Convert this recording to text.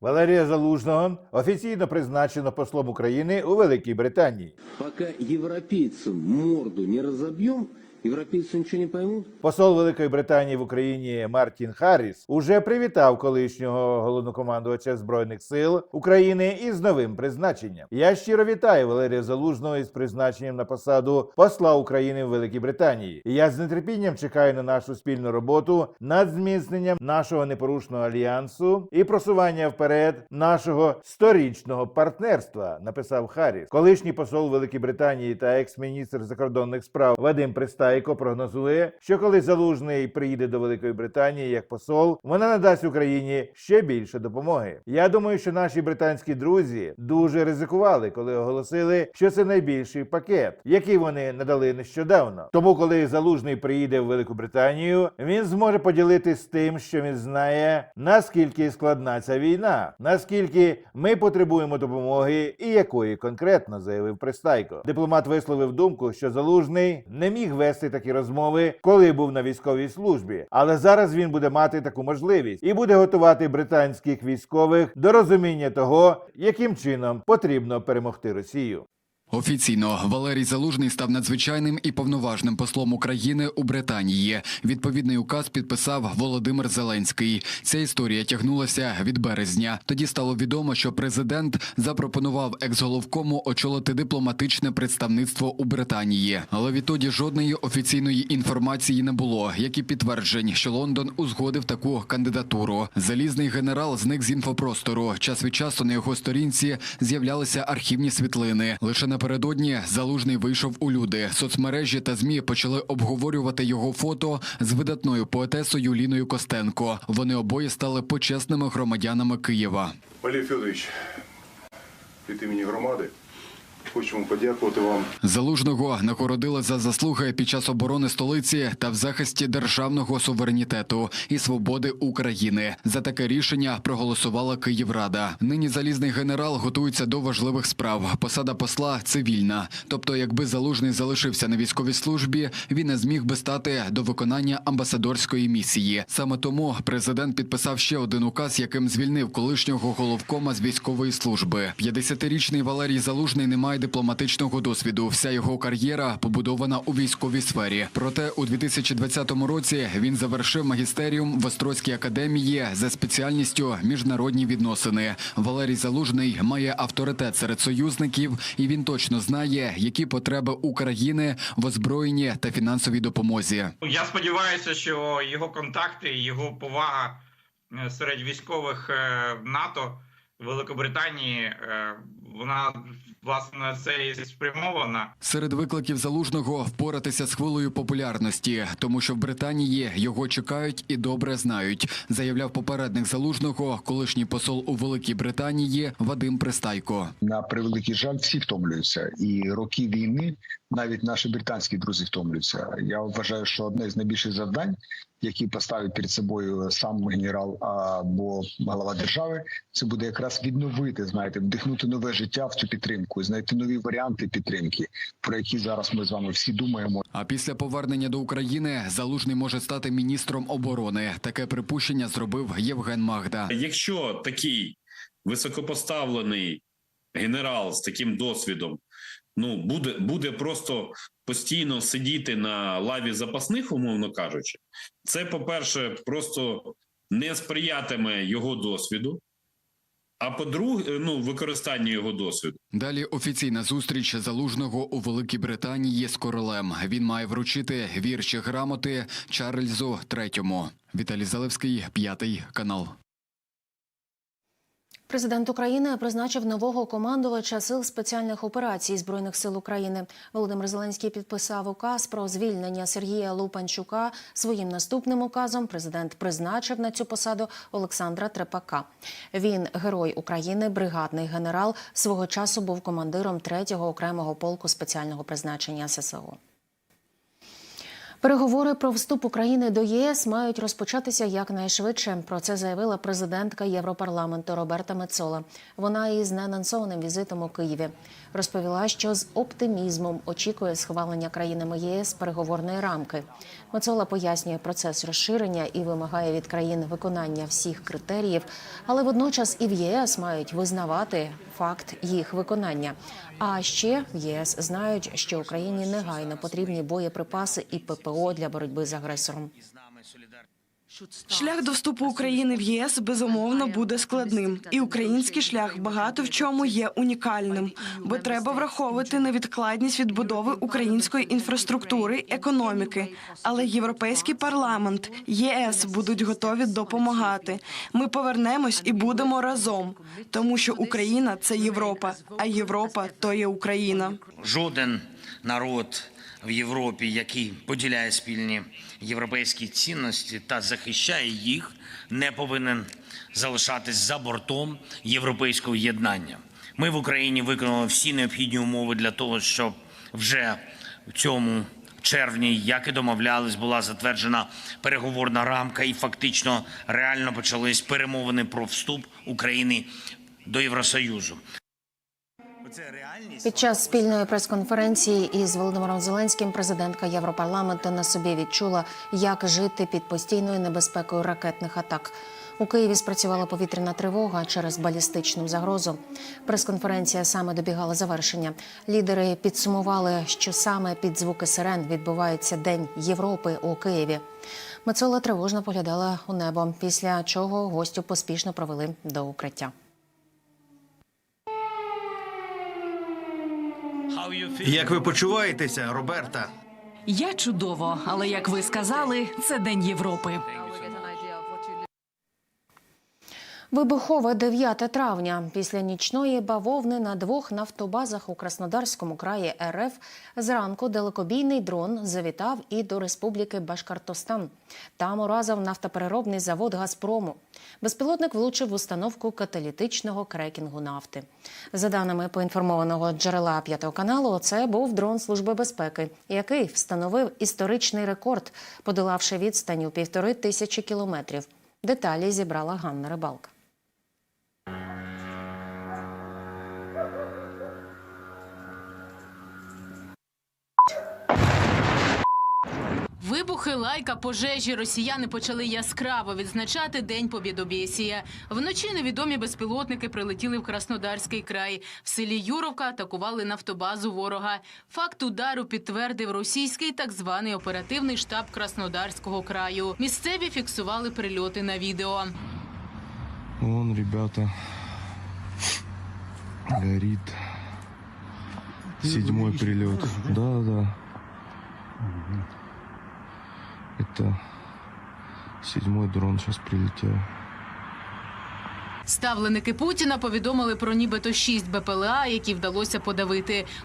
Валерія Залужного офіційно призначено послом України у Великій Британії. Поки європейцям морду не разобьем, европейцы ничего не поймут. Посол Великої Британії в Україні Мартін Харріс уже привітав колишнього головнокомандувача збройних сил України із новим призначенням. Я щиро вітаю Валерія Залужного із призначенням на посаду посла України в Великій Британії. Я з нетерпінням чекаю на нашу спільну роботу над зміцненням нашого непорушного альянсу і просування вперед нашого сторічного партнерства. Написав Харріс. Колишній посол Великої Британії та екс-міністр закордонних справ Вадим Пристайко прогнозує, що коли залужний приїде до Великої Британії як посол, вона надасть Україні ще більше допомоги. Я думаю, що наші британські друзі дуже ризикували, коли оголосили, що це найбільший пакет, який вони надали нещодавно. Тому, коли залужний приїде в Велику Британію, він зможе поділитись тим, що він знає, наскільки складна ця війна, наскільки ми потребуємо допомоги, і якої конкретно заявив Пристайко. Дипломат висловив думку, що залужний не міг вести такі розмови, коли був на військовій службі, але зараз він буде мати таку можливість і буде готувати британських військових до розуміння того, яким чином потрібно перемогти Росію. Офіційно Валерій Залужний став надзвичайним і повноважним послом України у Британії. Відповідний указ підписав Володимир Зеленський. Ця історія тягнулася від березня. Тоді стало відомо, що президент запропонував екс-головкому очолити дипломатичне представництво у Британії. Але відтоді жодної офіційної інформації не було, як і підтверджень, що Лондон узгодив таку кандидатуру. Залізний генерал зник з інфопростору. Час від часу на його сторінці з'являлися архівні світлини. Лише напередодні залужний вийшов у люди. Соцмережі та змі почали обговорювати його фото з видатною поетесою Ліною Костенко. Вони обоє стали почесними громадянами Києва. Валерій Федорович, від імені громади хочемо подякувати вам Залужного нагородили за заслуги під час оборони столиці та в захисті державного суверенітету і свободи України. За таке рішення проголосувала Київрада. Нині залізний генерал готується до важливих справ. Посада посла цивільна. Тобто, якби залужний залишився на військовій службі, він не зміг би стати до виконання амбасадорської місії. Саме тому президент підписав ще один указ, яким звільнив колишнього головкома з військової служби. 50-річний Валерій Залужний не має дипломатичного досвіду. Вся його кар'єра побудована у військовій сфері. Проте у 2020 році він завершив магістеріум в Острозькій академії за спеціальністю міжнародні відносини. Валерій Залужний має авторитет серед союзників, і він точно знає, які потреби України в озброєнні та фінансовій допомозі. Я сподіваюся, що його контакти, його повага е, серед військових е, НАТО Великобританії, е, вона власне це і спрямована. Серед викликів залужного впоратися з хвилею популярності, тому що в Британії його чекають і добре знають, заявляв попередник залужного, колишній посол у Великій Британії Вадим Пристайко. на превеликий жаль, всі втомлюються, і роки війни навіть наші британські друзі втомлюються. Я вважаю, що одне з найбільших завдань, які поставить перед собою сам генерал або голова держави, це буде якраз відновити, знаєте, вдихнути нове життя в цю підтримку, знайти нові варіанти підтримки, про які зараз ми з вами всі думаємо. А після повернення до України залужний може стати міністром оборони. Таке припущення зробив Євген Магда. Якщо такий високопоставлений генерал з таким досвідом ну буде, буде просто постійно сидіти на лаві запасних, умовно кажучи, це, по-перше, просто не сприятиме його досвіду. А по-друге, ну використання його досвіду. Далі офіційна зустріч залужного у Великій Британії з королем. Він має вручити вірші грамоти Чарльзу третьому. Віталій Залевський, п'ятий канал. Президент України призначив нового командувача сил спеціальних операцій збройних сил України. Володимир Зеленський підписав указ про звільнення Сергія Лупанчука. Своїм наступним указом президент призначив на цю посаду Олександра Трепака. Він герой України, бригадний генерал. Свого часу був командиром 3-го окремого полку спеціального призначення ССО. Переговори про вступ України до ЄС мають розпочатися якнайшвидше. Про це заявила президентка Європарламенту Роберта Мецола. Вона із неанонсованим візитом у Києві розповіла, що з оптимізмом очікує схвалення країнами ЄС переговорної рамки. Мецола пояснює процес розширення і вимагає від країн виконання всіх критеріїв, але водночас і в ЄС мають визнавати факт їх виконання. А ще в ЄС знають, що Україні негайно потрібні боєприпаси і ППО для боротьби з агресором. Шлях до вступу України в ЄС безумовно буде складним, і український шлях багато в чому є унікальним, бо треба враховувати невідкладність відбудови української інфраструктури, економіки. Але європейський парламент, ЄС будуть готові допомагати. Ми повернемось і будемо разом, тому що Україна це Європа, а Європа то є Україна. жоден народ в Європі, який поділяє спільні європейські цінності та захищає їх, не повинен залишатись за бортом європейського єднання. Ми в Україні виконали всі необхідні умови для того, щоб вже в цьому червні, як і домовлялись, була затверджена переговорна рамка, і фактично реально почались перемовини про вступ України до Євросоюзу. Під час спільної прес-конференції із Володимиром Зеленським президентка Європарламенту на собі відчула, як жити під постійною небезпекою ракетних атак. У Києві спрацювала повітряна тривога через балістичну загрозу. Прес-конференція саме добігала завершення. Лідери підсумували, що саме під звуки сирен відбувається День Європи у Києві. Мацола тривожно поглядала у небо, після чого гостю поспішно провели до укриття. Як ви почуваєтеся, Роберта? Я чудово, але як ви сказали, це День Європи. Вибухове 9 травня. Після нічної бавовни на двох нафтобазах у Краснодарському краї РФ зранку далекобійний дрон завітав і до Республіки Башкортостан. Там уразив нафтопереробний завод Газпрому. Безпілотник влучив в установку каталітичного крекінгу нафти. За даними поінформованого джерела п'ятого каналу, це був дрон Служби безпеки, який встановив історичний рекорд, подолавши відстань у півтори тисячі кілометрів. Деталі зібрала Ганна Рибалка. Вибухи, лайка, пожежі росіяни почали яскраво відзначати День Побєдобєсія. Вночі невідомі безпілотники прилетіли в Краснодарський край. В селі Юровка атакували нафтобазу ворога. Факт удару підтвердив російський так званий оперативний штаб Краснодарського краю. Місцеві фіксували прильоти на відео. Вон, ребята. Горит. Седьмой прилет. Да, да. Это седьмой дрон сейчас прилетел. Ставленики Путіна повідомили про нібито шість БПЛА, які вдалося подавити.